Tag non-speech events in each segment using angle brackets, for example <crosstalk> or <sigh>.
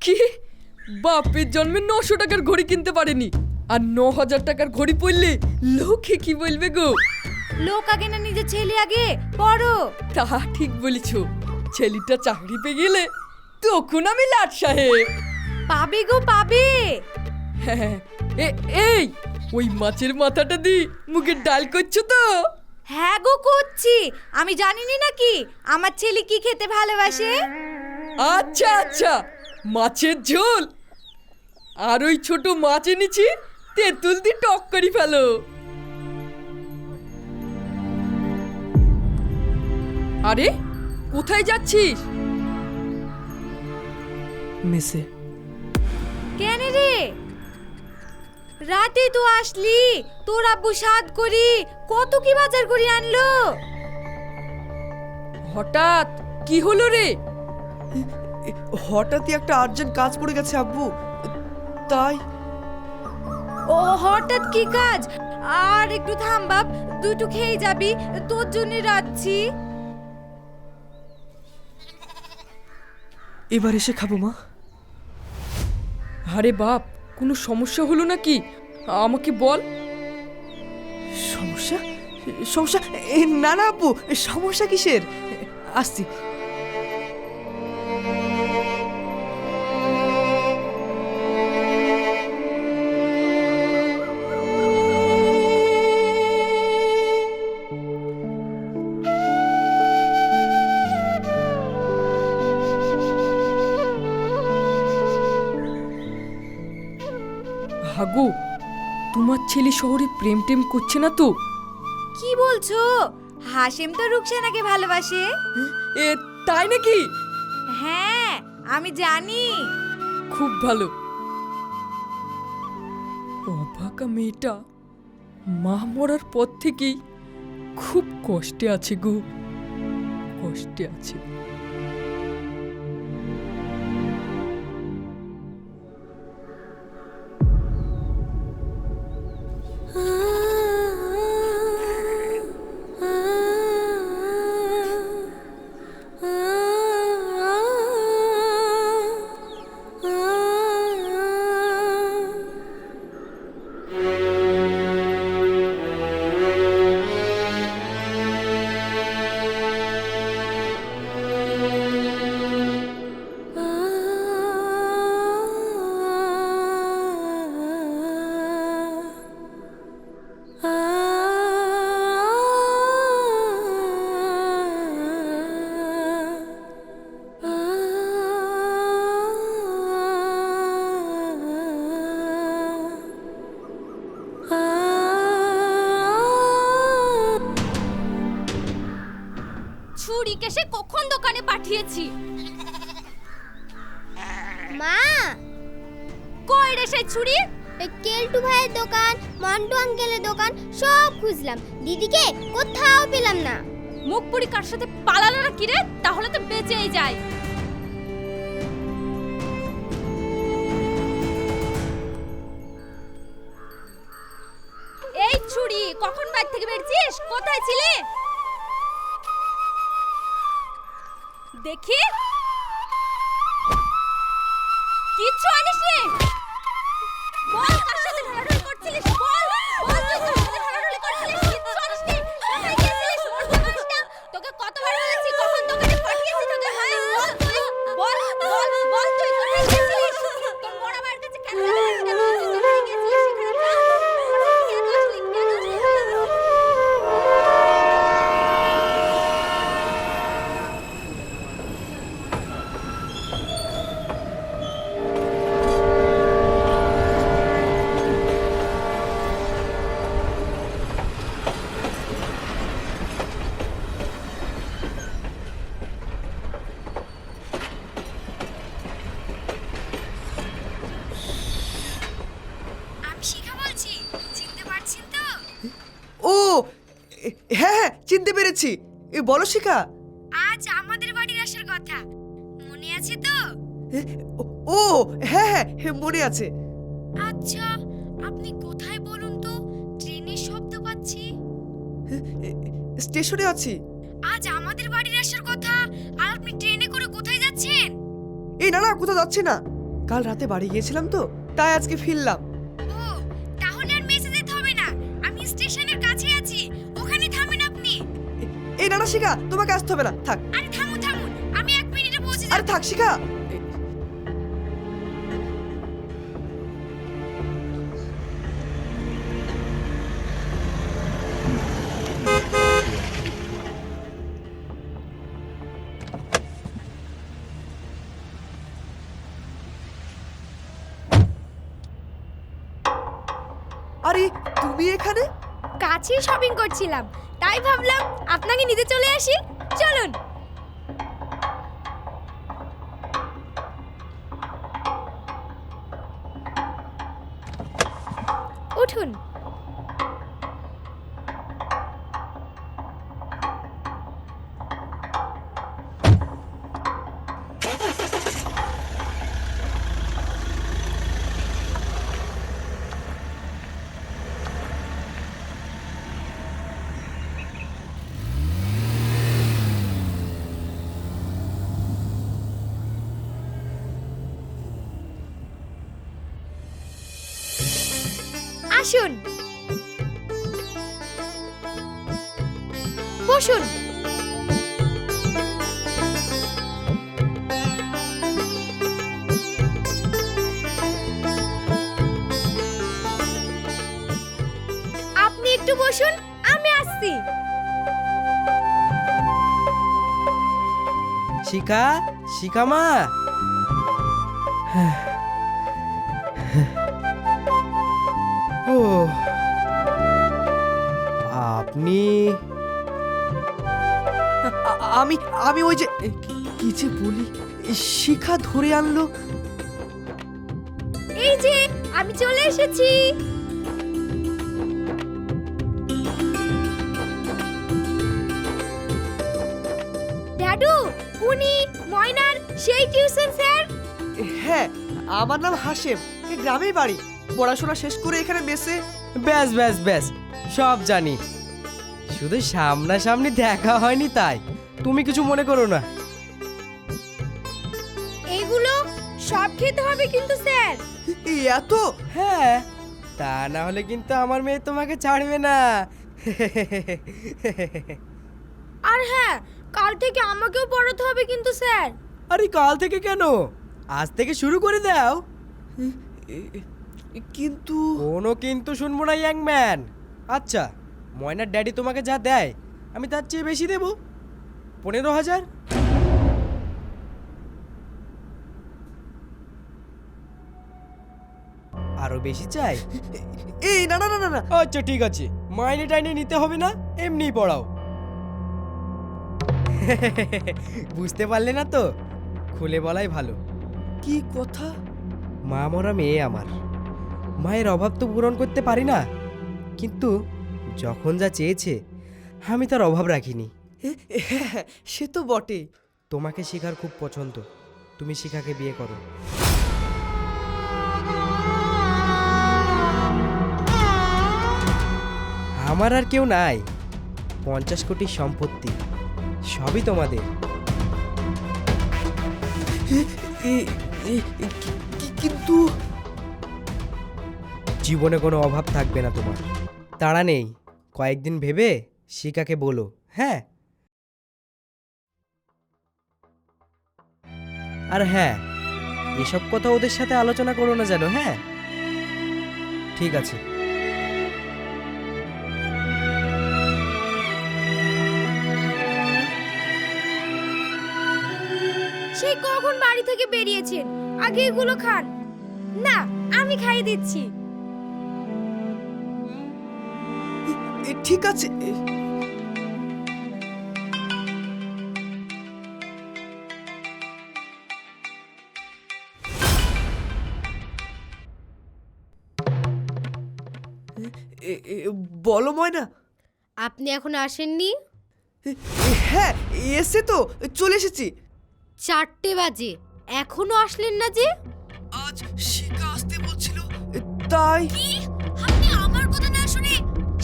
কি? বাপের জন্মে নশো টাকার ঘড়ি কিনতে পারেনি। আর ন হাজার টাকার ঘড়ি পরলে লোকে কি বলবে গো? লোক আগে না নিজের ছেলে আগে? পড়ো। তা ঠিক বলেছ। ছেলেটা চাকরি পেয়ে গেলে তখন আমি লাট সাহেব। পাবে গো পাবে। হ্যাঁ এ- এই ওই মাছের মাথাটা দি মুখে ডাল করছ তো? হ্যাঁ গো করছি। আমি জানিনি নাকি? আমার ছেলে কি খেতে ভালোবাসে? আচ্ছা আচ্ছা। মাছের ঝোল। আর ওই ছোট মাছ এনেছি তেঁতুল দিয়ে টক করে ফেলো। আরে কোথায় যাচ্ছিস? মেসে। কেন রে? রাতে তো আসলি তোর আব্বু সাদ করি কত কি বাজার করে আনলো? হঠাৎ কি হলো রে? হঠাৎই একটা আর্জেন্ট কাজ পড়ে গেছে আব্বু। তাই? ও হঠাৎ কি কাজ? আর একটু থাম বাপ। দুটো খেয়ে যাবি। তোর জন্য রাখছি। এবার এসে খাব মা। আরে বাপ কোনো সমস্যা হলো নাকি? আমাকে বল। সমস্যা? সমস্যা? এ, না না আব্বু সমস্যা কিসের? আসছি। ছেলে শহরে প্রেম টেম করছে না তো? কি বলছো? হাসেম তো রুকসানাকে ভালোবাসে। এ তাই নাকি? হ্যাঁ আমি জানি। খুব ভালো। অভাকা মেয়েটা মা মরার পর থেকেই খুব কষ্টে আছে গো। কষ্টে আছে। ছুরিকে সে কখন দোকানে পাঠিয়েছি? মা! কই রে সেই ছুরি? এই কেলটু ভাইয়ের দোকান মন্টু আঙ্কেলের দোকান সব খুঁজলাম। দিদিকে কোথাও পেলাম না। মুখ পুরি কার সাথে পালালো না কিরে তাহলে তো বেঁচেই যায়। এই ছুরি কখন বাড়ি থেকে বেরছিস কোথায় ছিলে? দেখি। কিচ্ছু আনিসনি। বল। পেরেছি এ বলো শিখা। আজ আমাদের বাড়ির আসার কথা। মনে আছে তো? ও- হ্যাঁ হ্যাঁ হ্যাঁ, মনে আছে। আচ্ছা আপনি কোথায় বলুন তো? ট্রেনের শব্দ পাচ্ছি। স্টেশনে আছি। আজ আমাদের বাড়ির আসার কথা আর আপনি ট্রেনে করে কোথায় যাচ্ছেন? এই না না কোথাও যাচ্ছি না। কাল রাতে বাড়ি গিয়েছিলাম তো তাই আজকে ফিরলাম। না শিখা তোমাকে আসতে হবে না। থাক। আরে থামুন থামুন আমি এক মিনিটে পৌঁছে আরে থাক শিখা। আরে তুমি এখানে? কাছেই শপিং করছিলাম। তাই ভাবলাম আপনাকে নিতে চলে আসি। চলুন। আসুন বসুন। আপনি একটু বসুন আমি আসছি। শিখা শিখা মা। ও আমি ওই যে কি যে বলি শিখা ধরে আনলো। এই যে আমি চলে এসেছি। ড্যাডু উনি ময়নার সেই টিউশন স্যার? হ্যাঁ আমার নাম হাসেম এই গ্রামেই বাড়ি। পড়াশোনা শেষ করে এখানে মেসে। ব্যাস ব্যাস ব্যাস সব জানি। শুধু সামনাসামনি দেখা হয়নি তাই। তুমি কিছু মনে করো না। এগুলো সব খেতে হবে কিন্তু স্যার। এত? হ্যাঁ তা না হলে কিন্তু আমার মেয়ে তোমাকে ছাড়বে না। আর হ্যাঁ কাল থেকে আমাকেও পড়াতে হবে কিন্তু স্যার। আরে কাল থেকে কেন? আজ থেকে শুরু করে দাও। কিন্তু কোনো কিন্তু শুনব না ইয়াং ম্যান। আচ্ছা ময়নার ড্যাডি তোমাকে যা দেয় আমি তার চেয়ে বেশি দেব। পনেরো হাজার? আরও বেশি চাই? এই না না না না না। আচ্ছা ঠিক আছে। মাইনে টাইনে নিতে হবে না এমনি পড়াও। বুঝতে পারলে না তো? খুলে বলাই ভালো। কি কথা? মা মরা মেয়ে আমার। মায়ের অভাব তো পূরণ করতে পারি না। কিন্তু যখন যা চেয়েছে আমি তার অভাব রাখিনি। হ্যাঁ, <laughs> সে তো বটে তোমাকে শিখার খুব পছন্দ। তুমি শিখাকে বিয়ে করো। আমার আর কেউ নাই। পঞ্চাশ কোটি সম্পত্তি। সবই তোমাদের। কিন্তু জীবনে কোনো অভাব থাকবে না তোমার। তাড়া নেই। কয়েকদিন ভেবে শিকাকে বলো। হ্যাঁ? আর হ্যাঁ এসব কথা ওদের সাথে আলোচনা করো না যেন হ্যাঁ? ঠিক আছে। সেই কখন বাড়ি থেকে বেরিয়েছেন? আগে এগুলো খান। না আমি খাইয়ে দিচ্ছি। এ, ঠিক আছে বলো ময়না। আপনি এখন আসেননি? হ্যাঁ এসে তো চলে এসেছি। চারটে বাজে এখনও আসলেন না যে? আজ শিখা আসতে বলছিল তাই। আপনি আমার কথা না শুনে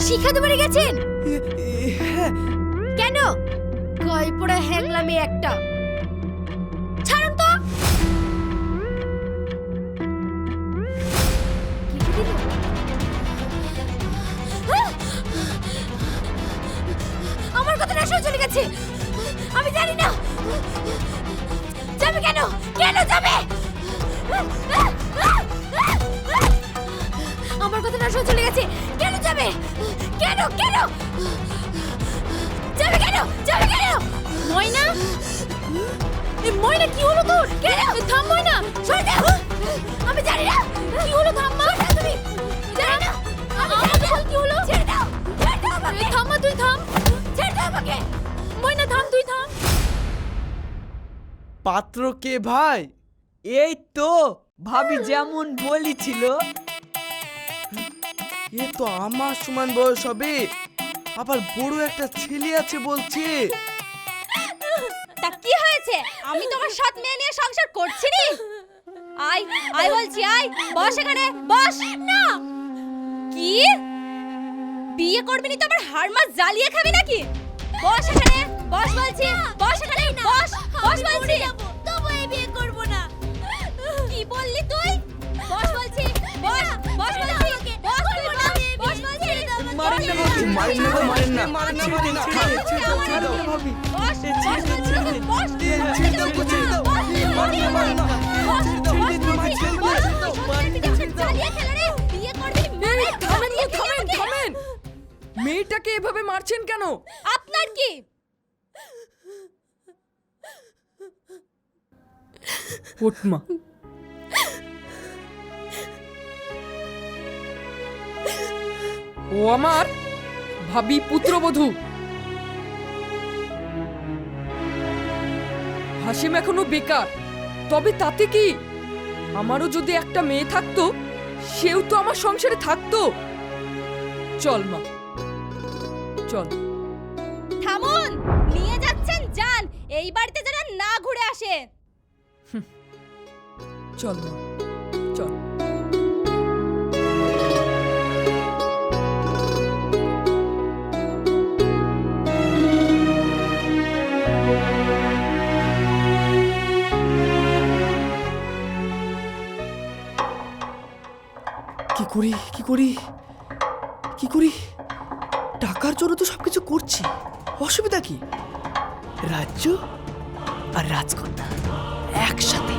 শিখাতে পারে গেছেন? হ্যাঁ। কেন? কয় পড়া হ্যাংলামে একটা। গেছে আমি জানি না। যাবে কেন? কেন যাবে? আমার কথা না চলে গেছে। কেন যাবে? কেন কেন? যাবে কেন? যাবে কেন? ময়না? এই ময়না কি হলো তোর? কেন? থাম ময়না। সরে যাও আমি জানি না। কি হলো থাম মা। তুমি। জানি না। আমাকে বল কি হলো? ছেড়ে দাও। ছেড়ে দাও আমাকে। থাম তুই থাম। ছেড়ে দাও আমাকে। ময়না থাম তুই থাম। পাত্র কে ভাই? এই তো ভাবি যেমন বলেছিল। এ তো আমার সমান বয়স হবে। আবার বড় একটা ছেলে আছে বলছে। তা কি হয়েছে? আমি তোমার সৎ মেয়ে নিয়ে সংসার করছি নি? আয় আয় বলছি আয়। বস এখানে বস। না। কি? বিয়ে করবি নি তো আবার হাড় মাছ জ্বালিয়ে খাবি নাকি? বস এখানে। বস বলছি বস এখানে বস বস বলছি। তবু এই বিয়ে করব না। কি বললি তুই? বস বলছি বস বস বলছি বস করব না বস বলছি। মারেন না মারেন না। মারেন না। মারেন না, ছেড়ে মারেন না, ছেড়ে ছেড়ে দাও, ভাবি। বস ছেড়ে বস ছেড়ে দিন, বস ছেড়ে ছেড়ে দাও, ছেড়ে দাও। মারেন না, মারেন না। ছেড়ে দিন, ভাবি, ছেড়ে দিন। মারেন না, ছেড়ে দাও। থামেন তো, থামেন থামেন। মেয়েটাকে এভাবে মারছেন কেন? আপনার কি? ওঠমা ও আমার ভাবি পুত্রবধূ। হাসিম এখনও বেকার। তবে তাতে কি? আমারও যদি একটা মেয়ে থাকতো, সেও তো আমার সংসারে থাকতো। চল মা, চল। থামুন, নিয়ে যাচ্ছেন যান এই বাড়িতে যেন না ঘুরে আসে চল চল। কি করি কি করি কি করি? টাকার জন্য তো সবকিছু করছি। অসুবিধা কি? রাজ্য আর রাজকন্যা। একসাথে।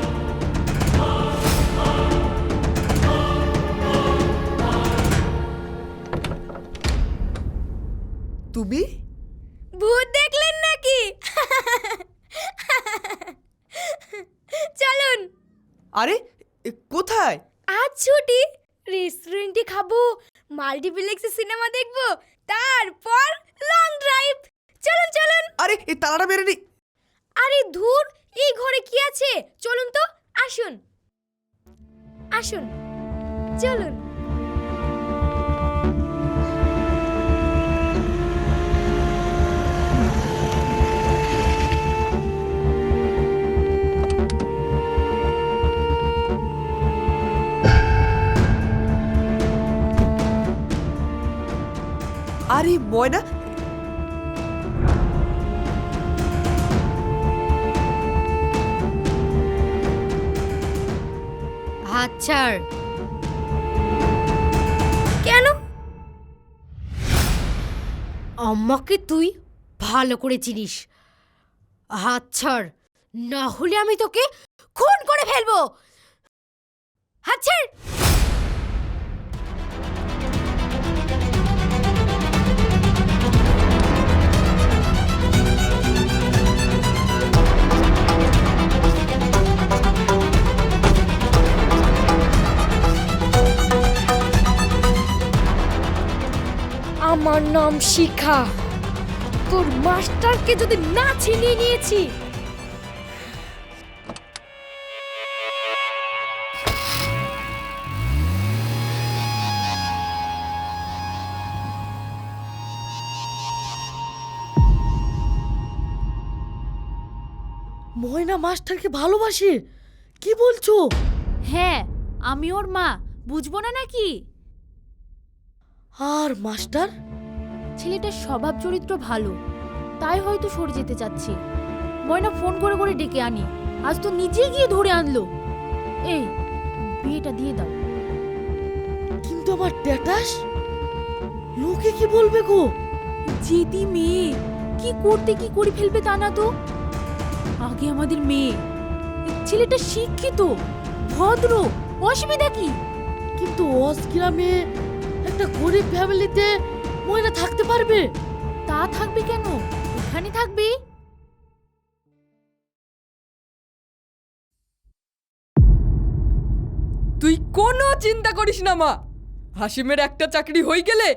তুমি? ভূত দেখলেন নাকি? চলুন। আরে এ, কোথায়? আজ ছুটি। রেস্টুরেন্টে খাব মাল্টিপ্লেক্সে সিনেমা দেখব তারপর লং ড্রাইভ চলুন চলুন। আরে এই তালাটা মেরে আরে ধুর এই ঘরে কি আছে? চলুন তো আসুন। আসুন চলুন। আরে ময়না ছাড়। কেন? আম্মাকে তুই ভালো করে চিনিস। হাত ছাড়, না হলে আমি তোকে খুন করে ফেলব। হাত ছাড়। আমার নাম শিখা। তোর মাস্টারকে যদি না চিনিয়ে নিয়েছি। ময়না মাস্টারকে ভালোবাসে? কি বলছো? হ্যাঁ আমি ওর মা। বুঝব না নাকি? আর মাস্টার? ছেলেটার স্বভাব চরিত্র ভালো। তাই হয়তো সরে যেতে চাচ্ছে। ময়না ফোন করে করে ডেকে আনি। আজ তো নিজে গিয়ে ধরে আনলো। এই বিয়েটা দিয়ে দাও। কিন্তু আমার ট্যাটাস লোকে কি বলবে গো? জেদি মেয়ে কি করতে কি করে ফেলবে তা না তো? আগে আমাদের মেয়ে। ছেলেটা শিক্ষিত ভদ্র অসুবিধা কি? কিন্তু ওস গ্রামে একটা গরিব ফ্যামিলিতে ময়না থাকতে পারবে। তা থাকবি কেন? এখানে থাকবি? তুই কোনো চিন্তা করিস না মা। হাসিমের একটা চাকরি হয়ে গেলে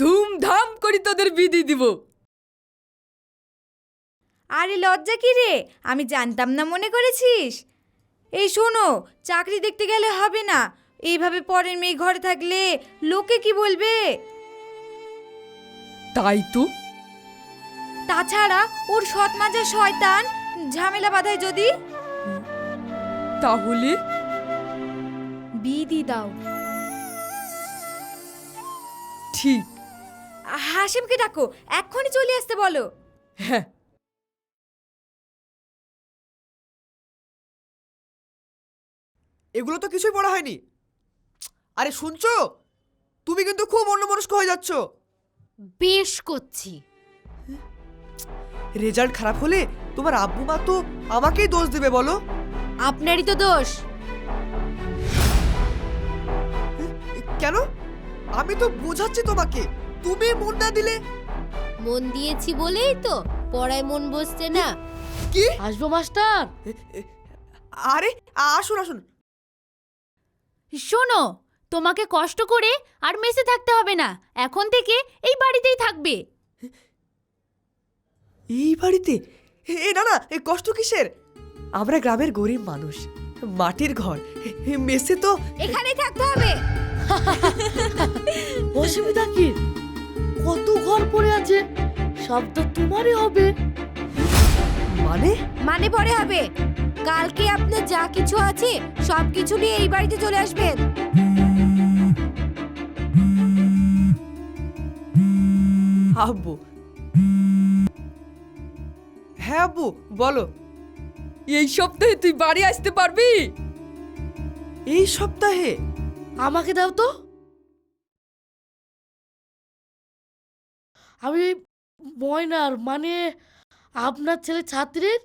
ধুমধাম করে তোদের বিধি দিব। আরে লজ্জা কি রে? আমি জানতাম না মনে করেছিস? এই শোনো চাকরি দেখতে গেলে হবে না। এইভাবে পরের মেয়ে ঘরে থাকলে লোকে কি বলবে? তাই তো। তাছাড়া ওর সৎ মাজা শয়তান ঝামেলা বাঁধায় যদি? তাহলে? বিধি দাও। ঠিক। হাসিমকে ডাকো এক্ষুনি চলে আসতে বলো। হ্যাঁ। এগুলো তো কিছুই পড়া হয়নি। আরে শুনছো? তুমি কিন্তু খুব অন্যমনস্ক হয়ে যাচ্ছ। বেশ করছি। রেজাল্ট খারাপ হলে তোমার আব্বু মা তো আমাকেই দোষ দেবে বলো। আপনারই তো দোষ। কেন? আমি তো বোঝাচ্ছি তোমাকে। তুমি মন না দিলে। মন দিয়েছি বলেই তো পড়ায় মন বসছে না। কি? আসব মাস্টার। আরে আসুন আসুন। শোনো তোমাকে কষ্ট করে আর মেসে থাকতে হবে না। এখন থেকে এই বাড়িতেই থাকবে। এই বাড়িতে? এ না না এ কষ্ট কিসের? আমরা গ্রামের গরিব মানুষ। মাটির ঘর। মেসে তো এখানেই থাকতে হবে। <laughs> অসুবিধা কি? কত ঘর পড়ে আছে সব তো তোমারই হবে। মানে? মানে পরে হবে। কালকে আপনার যা কিছু আছে সব কিছু নিয়ে এই বাড়িতে চলে আসবেন। আব্বু হ্যাঁ আব্বু বলো। এই সপ্তাহে তুই বাড়ি আসতে পারবি? এই সপ্তাহে? আমাকে দাও তো। আমি ময়নার মানে আপনার ছেলে ছাত্রীর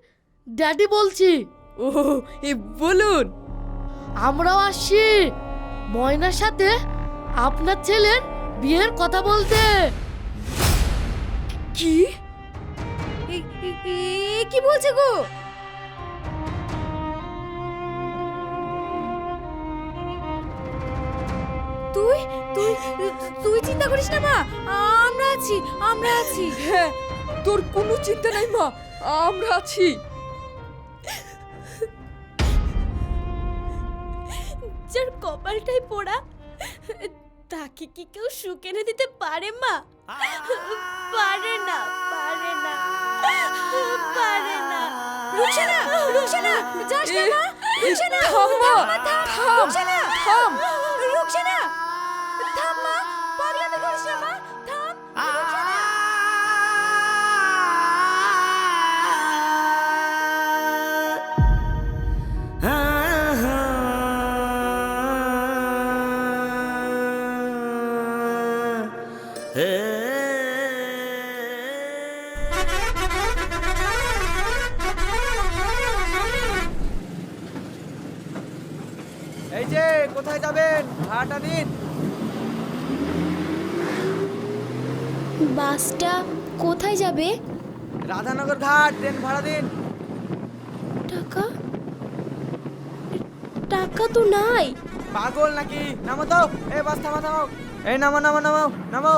ড্যাডি বলছি। ও এ বলুন। আমরাও আসছি। ময়নার সাথে আপনার ছেলের বিয়ের কথা বলতে। কি? কি বলছে গো? তুই তুই তুই চিন্তা করিস না মা। আমরা আছি আমরা আছি। হ্যাঁ তোর কোনো চিন্তা নাই মা আমরা আছি। যার কপালটাই পোড়া তাকে কি কেউ সুখ দিতে পারে মা পারে না পারে না পারে না রুকসানা রুকসানা যাস না মা রুকসানা থাম মা, থাম, রুকসানা থাম। রুকসানা থাম মা পাগলামি করিস না মা থাম রুকসানা এই যে কোথায় যাবেন? ভাড়াটা দিন বাসটা কোথায় যাবে? রাধানগর ঘাট ট্রেন ভাড়া দিন। টাকা? টাকা তো নাই। পাগল নাকি? নামো তো। এই বাস থামা থামাও। এই নামো নামো নামো নামো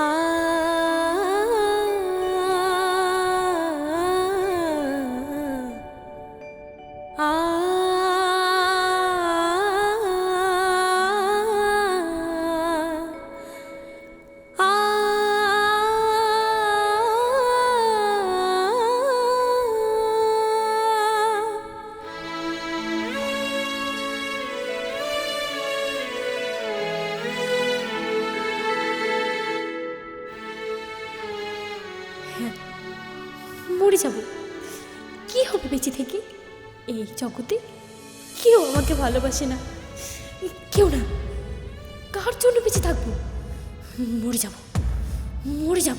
I জগতে কেউ আমাকে ভালোবাসে না। কেউ না। কার জন্য বেঁচে থাকব? মরে যাব। মরে যাব।